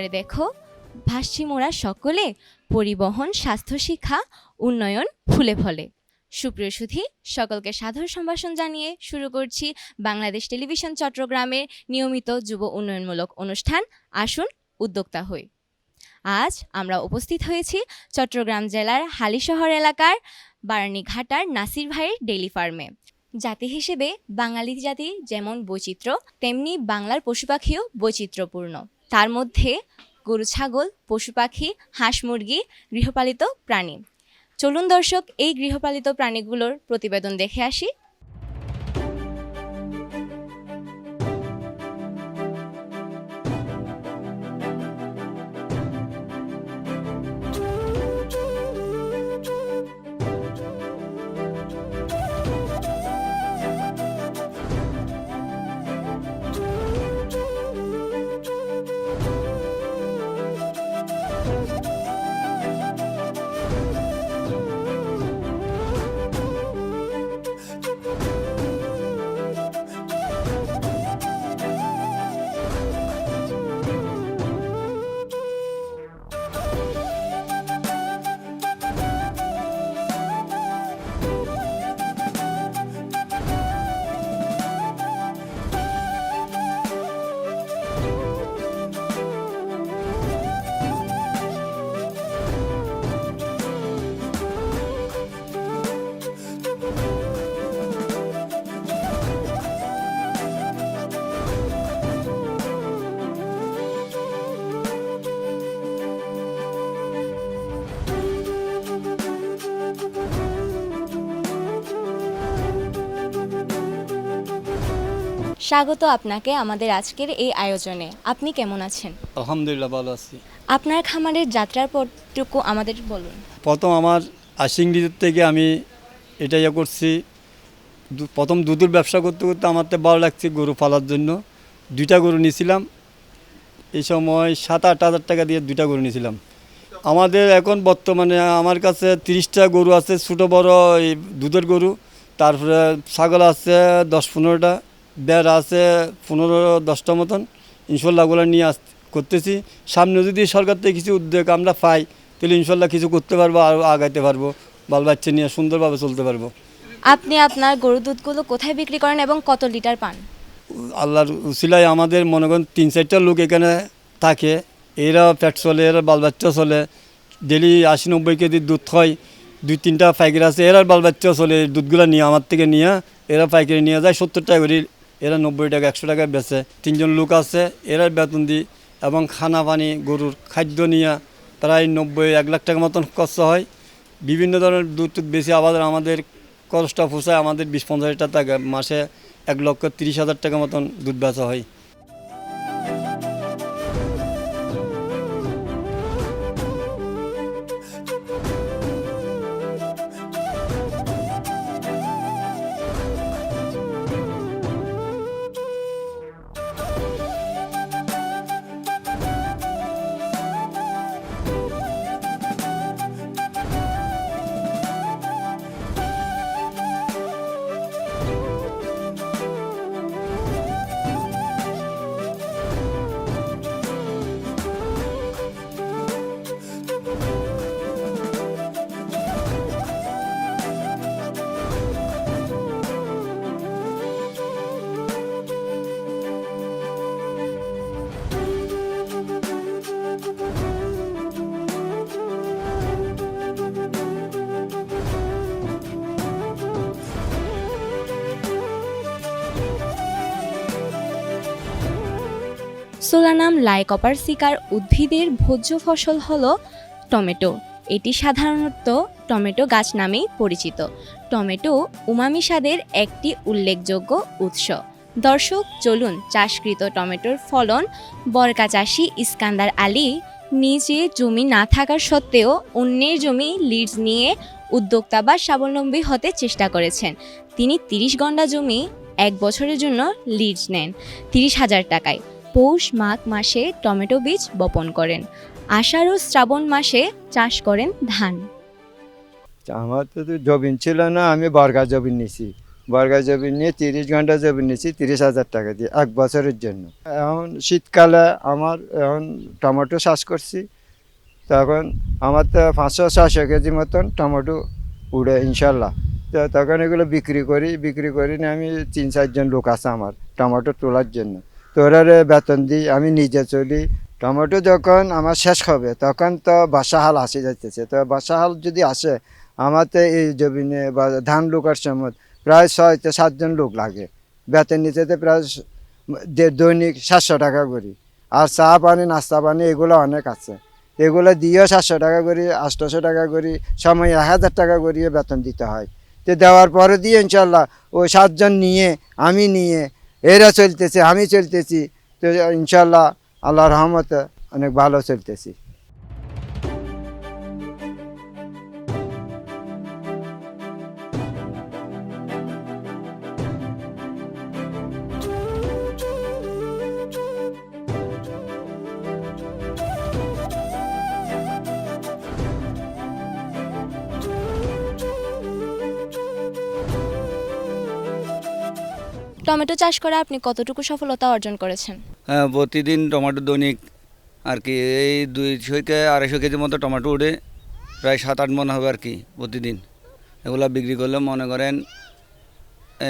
জোয়ারে দেখো ভাসছি মোরা সকলে পরিবহন স্বাস্থ্য শিক্ষা উন্নয়ন ফুলে ফলে। সুপ্রিয় সুধী, সকলকে সাদর সম্ভাষণ জানিয়ে শুরু করছি বাংলাদেশ টেলিভিশন চট্টগ্রামের নিয়মিত যুব উন্নয়নমূলক অনুষ্ঠান আসুন উদ্যোক্তা হই। আজ আমরা উপস্থিত হয়েছি চট্টগ্রাম জেলার হালিশহর এলাকার বারানীঘাটার নাসির ভাইয়ের ডেইলি ফার্মে। জাতি হিসেবে বাঙালি জাতি যেমন বৈচিত্র্য, তেমনি বাংলার পশু পাখিও বৈচিত্র্যপূর্ণ। তার মধ্যে গরু, ছাগল, পশু পাখি, হাঁস, মুরগি, গৃহপালিত প্রাণী। চলুন দর্শক, এই গৃহপালিত প্রাণীগুলোর প্রতিবেদন দেখে আসি। স্বাগত আপনাকে আমাদের আজকের এই আয়োজনে। আপনি কেমন আছেন? আলহামদুলিল্লাহ ভালো আছি। আপনার খামারের যাত্রার পরটুকু আমাদের বলুন। প্রথম আমার আশিংডির থেকে আমি এটা ইয়ে করছি প্রথম দুধের ব্যবসা করতে করতে আমার তো ভালো লাগছে গরু পালার জন্য। দুইটা গরু নিয়েছিলাম এই সময় সাত আট হাজার টাকা দিয়ে দুইটা গরু নিয়েছিলাম। আমাদের এখন বর্তমানে আমার কাছে তিরিশটা গরু আছে ছোটো বড় এই দুধের গরু তারপরে ছাগল আছে দশ পনেরোটা। বেড় আছে পনেরো দশটা মতন। ইনশাল্লাহ ওগুলো নিয়ে আস করতেছি। সামনে যদি সরকার থেকে কিছু উদ্যোগ আমরা পাই তাহলে ইনশাল্লাহ কিছু করতে পারব আর আগাইতে পারব। বাল বাচ্চা নিয়ে সুন্দরভাবে চলতে পারব। আপনি আপনার গরুর দুধগুলো কোথায় বিক্রি করেন এবং কত লিটার পান? আল্লাহর উসিলায় আমাদের মনে করেন তিন চারটা লোক এখানে থাকে। এরা পেট চলে এরা বাল বাচ্চা চলে। ডেলি আশি নব্বই কেজি দুধ হয়। দুই তিনটা পাইকারি আছে এরা বাল বাচ্চা চলে। দুধগুলো নিয়ে আমার থেকে নিয়ে এরা পাইকারি নিয়ে যায়। সত্তর টাকা করে এরা নব্বই টাকা, একশো টাকায় বেচে। তিনজন লোক আছে এরা বেতন দিই। এবং খানা পানি গরুর খাদ্য নিয়ে প্রায় নব্বই, এক লাখ টাকা মতন খরচ হয়। বিভিন্ন ধরনের দুধ টুধ বেশি, আবার আমাদের খরচটা পোষায় আমাদের বিশ, পঞ্চাশ টাকা। মাসে এক লক্ষ তিরিশ হাজার টাকা মতন দুধ বেচা হয়। সোলানাম লাইকপার লাইকপারসিকার উদ্ভিদের ভোজ্য ফসল হল টমেটো। এটি সাধারণত টমেটো গাছ নামেই পরিচিত। টমেটো উমামি স্বাদের একটি উল্লেখযোগ্য উৎস। দর্শক, চলুন চাষকৃত টমেটোর ফলন বরকা চাষি ইস্কান্দার আলী নিজে জমি না থাকার সত্ত্বেও অন্যের জমি লিডস নিয়ে উদ্যোক্তা বা স্বাবলম্বী হতে চেষ্টা করেছেন। তিনি তিরিশ গন্ডা জমি এক বছরের জন্য লিডস নেন, তিরিশ হাজার টাকায়। পৌষ মাঘ মাসে টমেটো বীজ বপন করেন। আষাঢ় ও শ্রাবণ মাসে চাষ করেন ধান। আমার তো জবিন ছিল না, আমি বর্গা জবিন নিছি। বর্গা জমি নিয়ে তিরিশ ঘণ্টা জমি নিয়েছি তিরিশ হাজার টাকা দিয়ে, এক বছরের জন্য। এখন শীতকালে আমার এখন টমেটো চাষ করছি। তখন আমার তো পাঁচশো ছশো কেজি মতন টমেটো উড়ে, ইনশাল্লাহ। তো তখন এগুলো বিক্রি করি বিক্রি করি না, আমি তিন চারজন লোক আছে আমার টমেটো তোলার জন্য। তো ওরারে বেতন দিই, আমি নিজে চলি। টমেটো যখন আমার শেষ হবে, তখন তো বাসাহাল আসে যাইতেছে। তো বাসাহাল যদি আসে আমার তো এই জমিনে বা ধান লুকার সময় প্রায় ছয় থেকে সাতজন লোক লাগে। বেতন নিতে প্রায় দৈনিক সাতশো টাকা করি। আর চা পানি, নাস্তা পানি, এগুলো অনেক আছে। এগুলো দিয়েও সাতশো টাকা করি, আটশোশো টাকা করি, সময় এক হাজার টাকা করিয়ে বেতন দিতে হয়। তো দেওয়ার পরে দিয়ে ইনশাল্লাহ ওই সাতজন নিয়ে, আমি নিয়ে এরা চলতেছে আমি চলতেছি। তো ইনশাল্লাহ আল্লাহ রহমতে অনেক ভালো চলতেছি। টমেটো চাষ করে আপনি কতটুকু সফলতা অর্জন করেছেন? হ্যাঁ প্রতিদিন টমেটো দৈনিক আর কি, এই দুইশো থেকে আড়াইশো কেজি মতো টমেটো উঠে প্রায় সাত আট মন হবে আর কি প্রতিদিন। এগুলো বিক্রি করলে মনে করেন,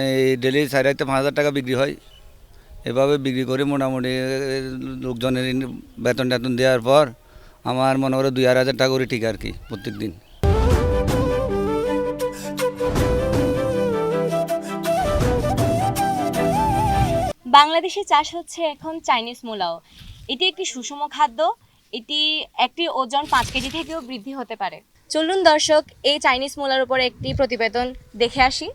এই ডেলি চার হাজার পাঁচ হাজার টাকা বিক্রি হয়। এভাবে বিক্রি করে মোটামুটি লোকজনের বেতন টেতন দেওয়ার পর আমার মনে করে দুই আড়াই হাজার টাকা করে ঠিক আর কি প্রত্যেক দিন বাংলাদেশে চাষ হচ্ছে এখন চাইনিজ মূলাও। এটি একটি সুষম খাদ্য, এটি একটি ওজন পাঁচ কেজি থেকেও বৃদ্ধি হতে পারে। চলুন দর্শক, এই চাইনিজ মূলার উপর একটি প্রতিবেদন দেখে আসি।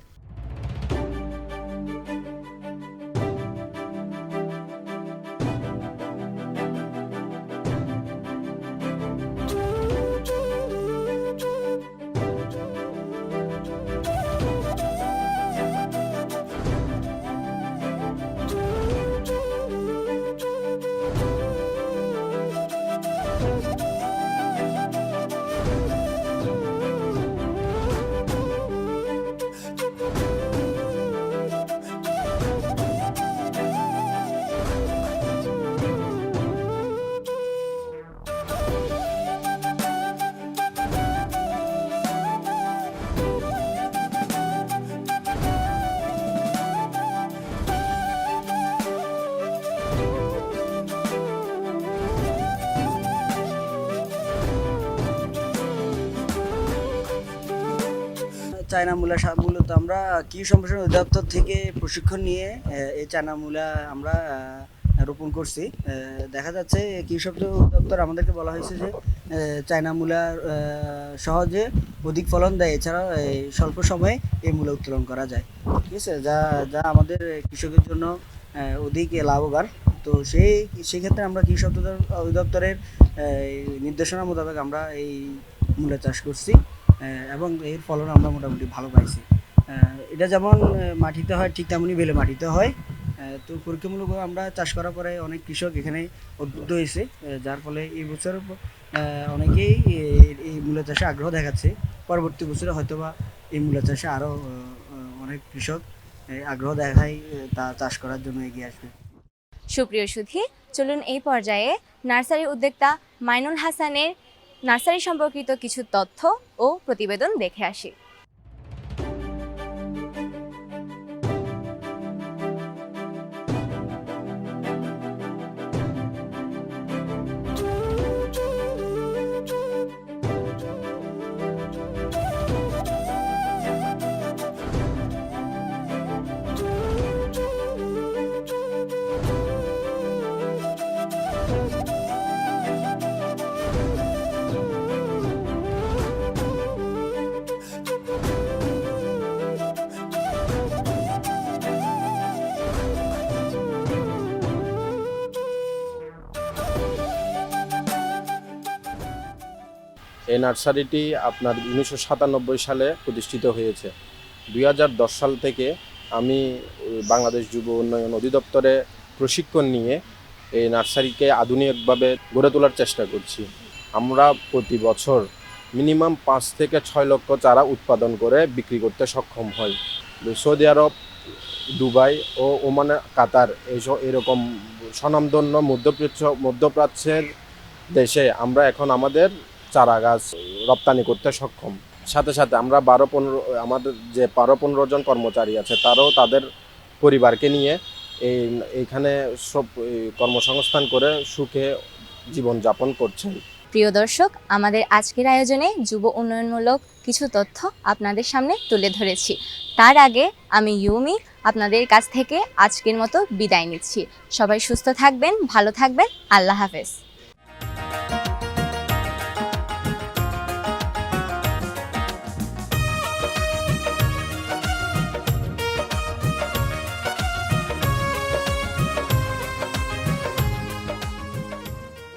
চায়না মূলা মূলত আমরা কৃষি সম্প্রসারণ অধিদপ্তর থেকে প্রশিক্ষণ নিয়ে এই চায়না মূলা আমরা রোপণ করছি। দেখা যাচ্ছে কৃষি সম্প্রসারণ অধিদপ্তর আমাদেরকে বলা হয়েছে যে চায়না মূলা সহজে অধিক ফলন দেয়। এছাড়াও এই স্বল্প সময়ে এই মূলা উত্তোলন করা যায়। ঠিক আছে? যা যা আমাদের কৃষকের জন্য অধিক লাভবান। তো সেই সেক্ষেত্রে আমরা কৃষি সম্প্রসারণ অধিদপ্তরের নির্দেশনা মোতাবেক আমরা এই মূলা চাষ করছি। এবং এর ফলন আমরা মোটামুটি ভালো পাইছি। এটা যেমন মাটিতে হয়, ঠিক তেমনই বেলে মাটিতে হয়। তো পরীক্ষামূলক আমরা চাষ করার পরে অনেক কৃষক এখানে উদ্বুদ্ধ হয়েছে। যার ফলে এই বছর অনেকেই এই- মূলা চাষে আগ্রহ দেখাচ্ছে। পরবর্তী বছরে হয়তোবা এই মূলা চাষে আরও অনেক কৃষক আগ্রহ দেখায় তা চাষ করার জন্য এগিয়ে আসবে। সুপ্রিয় সুধী, চলুন এই পর্যায়ে নার্সারি উদ্যোক্তা মাইনুল হাসানের নার্সারি সম্পর্কিত কিছু তথ্য ও প্রতিবেদন দেখে আসি। এই নার্সারিটি আপনার উনিশশো সাতানব্বই সালে প্রতিষ্ঠিত হয়েছে। দুই হাজার দশ সাল থেকে আমি বাংলাদেশ যুব উন্নয়ন অধিদপ্তরে প্রশিক্ষণ নিয়ে এই নার্সারিকে আধুনিকভাবে গড়ে তোলার চেষ্টা করছি। আমরা প্রতি বছর মিনিমাম পাঁচ থেকে ছয় লক্ষ চারা উৎপাদন করে বিক্রি করতে সক্ষম হয় সৌদি আরব, দুবাই ও ওমান, কাতার এইসব এরকম স্বনামধন্য মধ্যপ্রাচ্য মধ্যপ্রাচ্যের দেশে আমরা এখন আমাদের চারা গাছ রপ্তানি করতে সক্ষম। সাথে সাথে আমরা বারো পনেরো, আমাদের যে বারো পনেরো জন কর্মচারী আছে, তারাও তাদের পরিবারকে নিয়ে এই, এইখানে সব কর্মসংস্থান করে সুখে জীবনযাপন করছেন। প্রিয় দর্শক, আমাদের আজকের আয়োজনে যুব উন্নয়নমূলক কিছু তথ্য আপনাদের সামনে তুলে ধরেছি। তার আগে আমি ইউমি, আপনাদের কাছ থেকে আজকের মতো বিদায় নিচ্ছি। সবাই সুস্থ থাকবেন, ভালো থাকবেন, আল্লাহ হাফেজ।